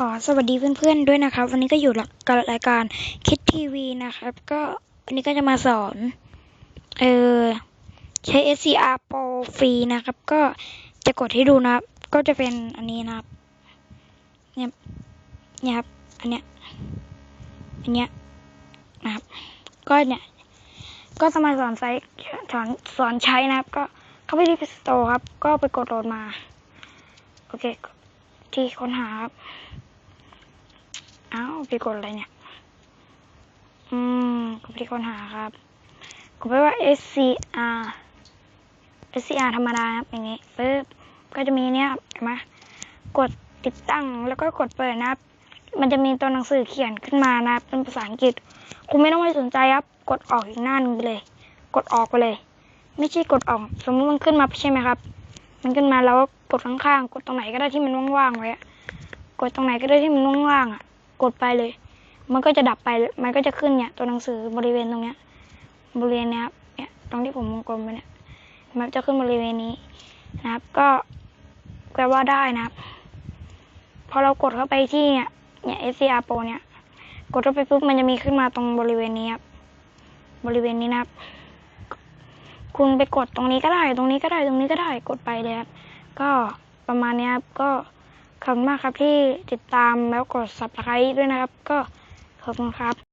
ขอสวัสดีเพื่อนๆด้วยนะครับ วันนี้ก็อยู่กับรายการคิดทีวีนะครับ ก็วันนี้ก็จะมาสอนเออใช้ SCR Pro ฟรีนะครับ ก็จะกดให้ดูนะครับ ก็จะเป็นอันนี้นะครับเนี่ยเนี่ยครับอันเนี้ยอันเนี้ยนะครับ ก็เนี่ยก็สมาสอนใช้สอนสอนใช้นะครับ ก็เข้าไปที่ Play Store ครับ ก็ไปกดโหลดมา โอเคที่ค้นหาครับ อ้าวไปกดอะไรเนี่ย อืมกดไปที่ค้นหาครับกดไปว่า SCR SCR ธรรมดาครับอย่างงี้ปึ๊บก็จะมีเนี่ยเห็นไหมกดติดตั้งแล้วก็กดเปิดนะครับ มันจะมีตัวหนังสือเขียนขึ้นมานะครับเป็นภาษาอังกฤษ คุณไม่ต้องไปสนใจครับ กดออกอีกหน้าหนึงไปเลย กดออกไปเลย ไม่ใช่กดออก สมมติมันขึ้นมาใช่ไหมครับ มันขึ้นมาแล้วก็กดข้างๆกดตรงไหนก็ได้ที่มันว่างๆไว้อะกดตรงไหนก็ได้ที่มันว่างๆอะ กดไปเลย มันก็จะดับไป มันก็จะขึ้นเนี่ย ตัวหนังสือบริเวณตรงเนี้ย บริเวณนี้ครับ เนี่ย ตรงที่ผมวงกลมไปเนี่ย มันจะขึ้นบริเวณนี้นะครับ ก็แปลว่าได้นะครับ พอเรากดเข้าไปที่เนี่ยเนี่ย SCR Pro เนี่ย กดเข้าไปปุ๊บ มันจะมีขึ้นมาตรงบริเวณนี้ครับ บริเวณนี้นะครับ คุณไปกดตรงนี้ก็ได้ ตรงนี้ก็ได้ ตรงนี้ก็ได้ กดไปเลยครับ ก็ประมาณนี้ครับ ก็ ขอบคุณมากครับที่ติดตามแล้วกด subscribe ด้วยนะครับ ก็ขอบคุณครับ